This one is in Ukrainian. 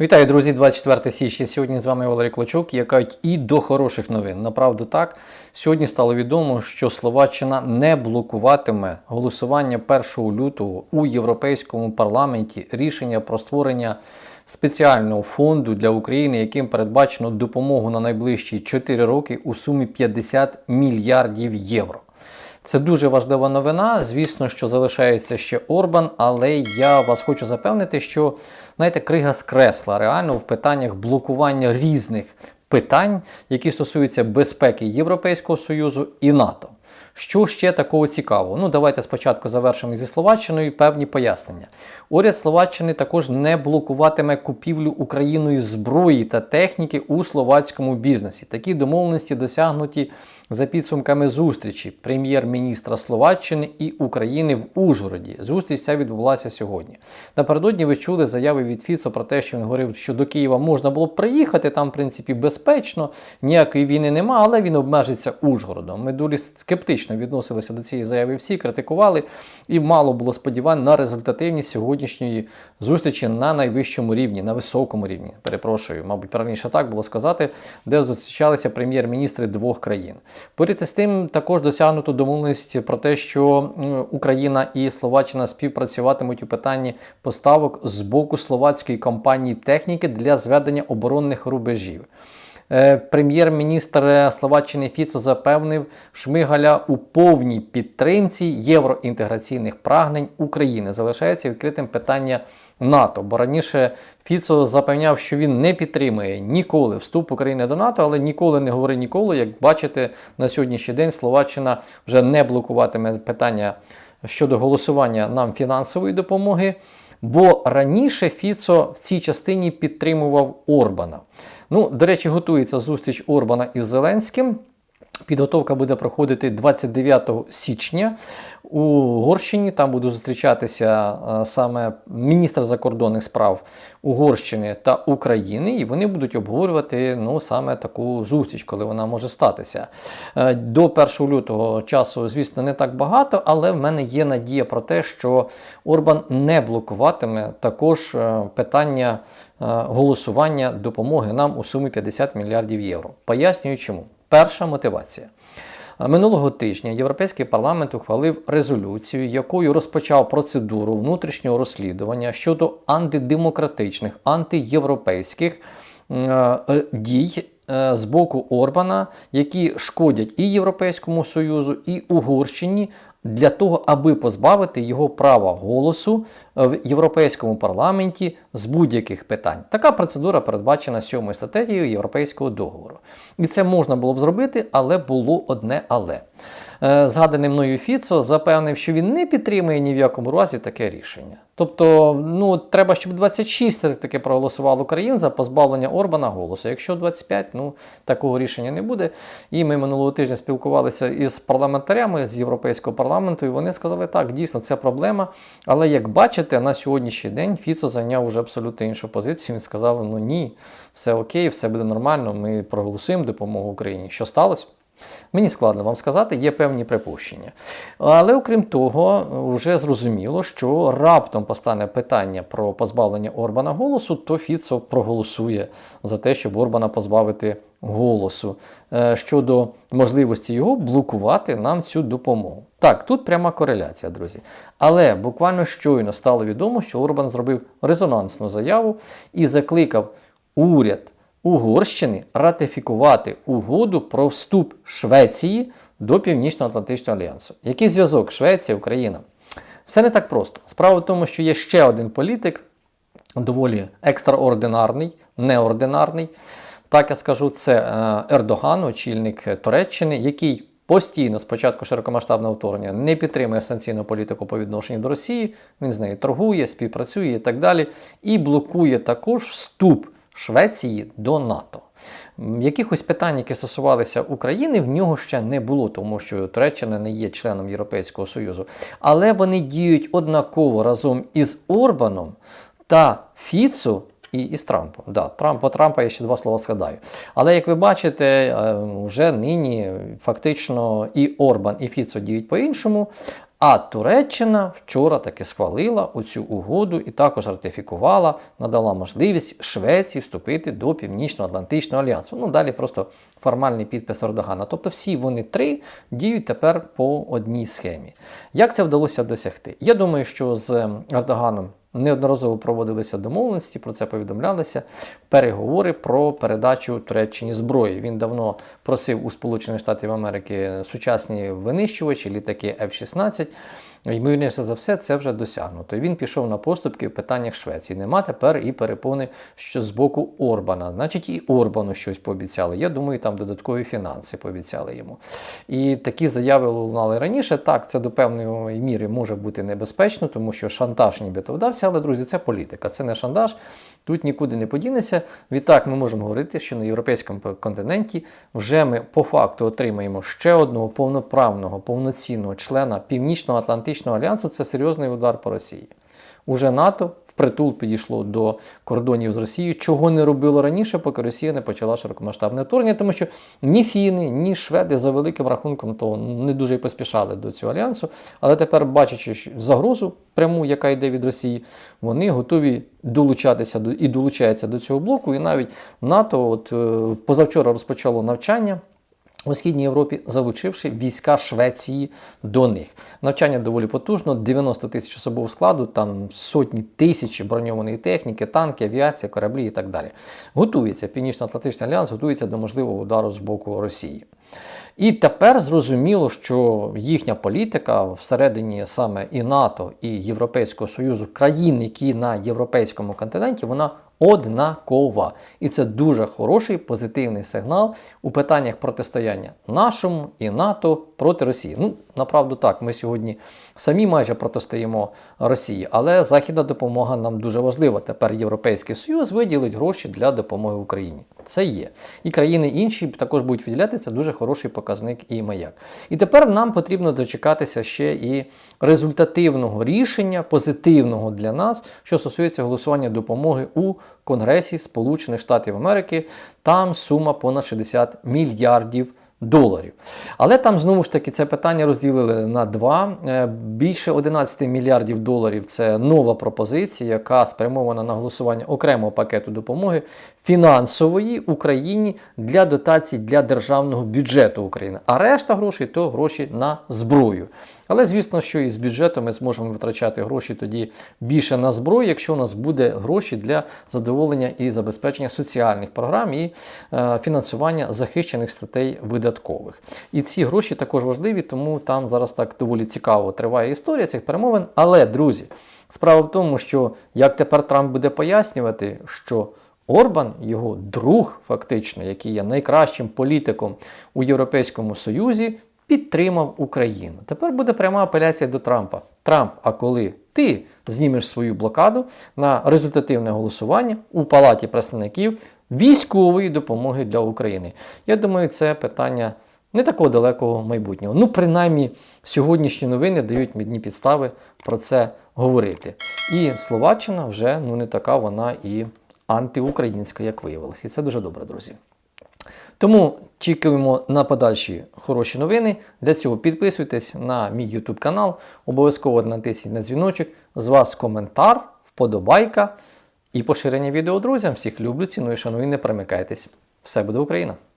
Вітаю, друзі, 24 січня. Сьогодні з вами Валерій Клочок. Яка і до хороших новин. Направду так. Сьогодні стало відомо, що Словаччина не блокуватиме голосування 1 лютого у Європейському парламенті рішення про створення спеціального фонду для України, яким передбачено допомогу на найближчі 4 роки у сумі 50 мільярдів євро. Це дуже важлива новина. Звісно, що залишається ще Орбан, але я вас хочу запевнити, що знаєте, крига скресла реально в питаннях блокування різних питань, які стосуються безпеки Європейського Союзу і НАТО. Що ще такого цікавого? Ну, давайте спочатку завершимо зі Словаччиною певні пояснення. Уряд Словаччини також не блокуватиме купівлю Україною зброї та техніки у словацькому бізнесі. Такі домовленості досягнуті за підсумками зустрічі прем'єр-міністра Словаччини і України в Ужгороді. Зустріч ця відбулася сьогодні. Напередодні ви чули заяви від Фіцо про те, що він говорив, що до Києва можна було б приїхати, там, в принципі, безпечно, ніякої війни нема, але він обмежиться Ужгородом. Ми дуже скептично відносилися до цієї заяви. Всі критикували, і мало було сподівань на результативність сьогоднішньої зустрічі на найвищому рівні, на високому рівні. Перепрошую, мабуть, правильніше так було сказати, де зустрічалися прем'єр-міністри двох країн. Поряд із тим, також досягнуто домовленість про те, що Україна і Словаччина співпрацюватимуть у питанні поставок з боку словацької компанії техніки для зведення оборонних рубежів. Е, Прем'єр-міністр Словаччини Фіцо запевнив Шмигаля у повній підтримці євроінтеграційних прагнень України. Залишається відкритим питання НАТО. Бо раніше Фіцо запевняв, що він не підтримує ніколи вступ України до НАТО, але ніколи не говорить ніколи. Як бачите, на сьогоднішній день Словаччина вже не блокуватиме питання щодо голосування нам фінансової допомоги. Бо раніше Фіцо в цій частині підтримував Орбана. Ну, до речі, готується зустріч Орбана із Зеленським. Підготовка буде проходити 29 січня у Угорщині. Там буде зустрічатися саме міністр закордонних справ Угорщини та України, і вони будуть обговорювати ну, саме таку зустріч, коли вона може статися. Е, До 1 лютого часу, звісно, не так багато, але в мене є надія про те, що Орбан не блокуватиме також е, питання е, голосування допомоги нам у сумі 50 мільярдів євро. Пояснюю чому. Перша мотивація. Минулого тижня Європейський парламент ухвалив резолюцію, якою розпочав процедуру внутрішнього розслідування щодо антидемократичних, антиєвропейських е, дій е, з боку Орбана, які шкодять і Європейському Союзу, і Угорщині. Для того, аби позбавити його права голосу в Європейському парламенті з будь-яких питань. Така процедура передбачена 7 статтею Європейського договору. І це можна було б зробити, але було одне але. Е, Згаданий мною Фіцо запевнив, що він не підтримує ні в якому разі таке рішення. Тобто, ну треба, щоб 26 таки проголосувало країн за позбавлення Орбана голосу. Якщо 25, ну такого рішення не буде. І ми минулого тижня спілкувалися із парламентарями з Європейського парламенту, і вони сказали, так, дійсно, це проблема. Але як бачите, на сьогоднішній день Фіцо зайняв вже абсолютно іншу позицію. Він сказав: ну ні, все окей, все буде нормально. Ми проголосуємо допомогу Україні. Що сталося? Мені складно вам сказати, є певні припущення. Але окрім того, вже зрозуміло, що раптом постане питання про позбавлення Орбана голосу, то Фіцо проголосує за те, щоб Орбана позбавити голосу е, щодо можливості його блокувати нам цю допомогу. Так, тут пряма кореляція, друзі. Але буквально щойно стало відомо, що Орбан зробив резонансну заяву і закликав уряд. Угорщини ратифікувати угоду про вступ Швеції до Північно-Атлантичного альянсу. Який зв'язок Швеція, Україна? Все не так просто. Справа в тому, що є ще один політик, доволі екстраординарний, неординарний. Так я скажу, це е, Ердоган, очільник Туреччини, який постійно спочатку широкомасштабного вторгнення не підтримує санкційну політику по відношенню до Росії. Він з нею торгує, співпрацює і так далі, і блокує також вступ. Швеції до НАТО. Якихось питань, які стосувалися України, в нього ще не було, тому що Туреччина не є членом Європейського Союзу. Але вони діють однаково разом із Орбаном та Фіцу. І, і з Трампом. Да, Трамп, по Трампа я ще два слова згадаю. Але як ви бачите, вже нині фактично і Орбан, і Фіцо діють по-іншому. А Туреччина вчора таки схвалила оцю угоду і також ратифікувала, надала можливість Швеції вступити до Північно-Атлантичного альянсу. Ну далі просто формальний підпис Ердогана. Тобто всі вони три діють тепер по одній схемі. Як це вдалося досягти? Я думаю, що з Ердоганом неодноразово проводилися домовленості, про це повідомлялися. Переговори про передачу Туреччині зброї. Він давно просив у Сполучених Штатів Америки сучасні винищувачі, літаки F-16. Ймовірніше за все, це вже досягнуто. Він пішов на поступки в питаннях Швеції. Нема тепер і перепони, що з боку Орбана. Значить, і Орбану щось пообіцяли. Я думаю, там додаткові фінанси пообіцяли йому. І такі заяви лунали раніше. Так, це до певної міри може бути небезпечно, тому що шантаж нібито вдався. Але, друзі, це політика, це не шантаж. Тут нікуди не подінеться. Відтак, ми можемо говорити, що на європейському континенті вже ми по факту отримаємо ще одного повноправного, повноцінного члена Північно-Атлантичного альянсу. Це серйозний удар по Росії. Уже НАТО впритул підійшло до кордонів з Росією, чого не робило раніше, поки Росія не почала широкомасштабне вторгнення, тому що ні фіни, ні шведи за великим рахунком то не дуже й поспішали до цього альянсу. Але тепер, бачачи загрозу пряму, яка йде від Росії, вони готові долучатися до і долучаються до цього блоку. І навіть НАТО, от е, позавчора розпочало навчання. У Східній Європі, залучивши війська Швеції до них. Навчання доволі потужно, 90 тисяч особового складу, там сотні тисяч броньованої техніки, танки, авіація, кораблі і так далі. Готується Північно-Атлантичний альянс, готується до можливого удару з боку Росії. І тепер зрозуміло, що їхня політика всередині саме і НАТО, і Європейського Союзу, країн, які на європейському континенті, вона однакова. І це дуже хороший позитивний сигнал у питаннях протистояння нашому і НАТО проти Росії. Ну, направду так, ми сьогодні самі майже протистоїмо Росії, але західна допомога нам дуже важлива. Тепер Європейський Союз виділить гроші для допомоги Україні. Це є. І країни інші також будуть виділяти це дуже хороший показник і маяк. І тепер нам потрібно дочекатися ще і результативного рішення, позитивного для нас, що стосується голосування допомоги у Конгресі Сполучених Штатів Америки. Там сума понад 60 мільярдів. Доларів. Але там знову ж таки це питання розділили на два. Е, Більше 11 мільярдів доларів це нова пропозиція, яка спрямована на голосування окремого пакету допомоги фінансової Україні для дотацій для державного бюджету України. А решта грошей то гроші на зброю. Але звісно, що і з бюджету ми зможемо витрачати гроші тоді більше на зброю, якщо у нас буде гроші для задоволення і забезпечення соціальних програм і е, фінансування захищених статей видаткових. І ці гроші також важливі, тому там зараз так доволі цікаво триває історія цих перемовин. Але, друзі, справа в тому, що як тепер Трамп буде пояснювати, що Орбан, його друг, фактично, який є найкращим політиком у Європейському Союзі, підтримав Україну. Тепер буде пряма апеляція до Трампа. Трамп, а коли ти знімеш свою блокаду на результативне голосування у Палаті представників військової допомоги для України? Я думаю, це питання не такого далекого майбутнього. Ну, принаймні, сьогоднішні новини дають мідні підстави про це говорити. І Словаччина вже ну не така вона і антиукраїнська, як виявилось. І це дуже добре, друзі. Тому чекаємо на подальші хороші новини. Для цього підписуйтесь на мій YouTube канал, обов'язково натисніть на дзвіночок. З вас коментар, вподобайка і поширення відео друзям. Всіх люблю, ціную, шаную, не перемикайтесь. Все буде Україна!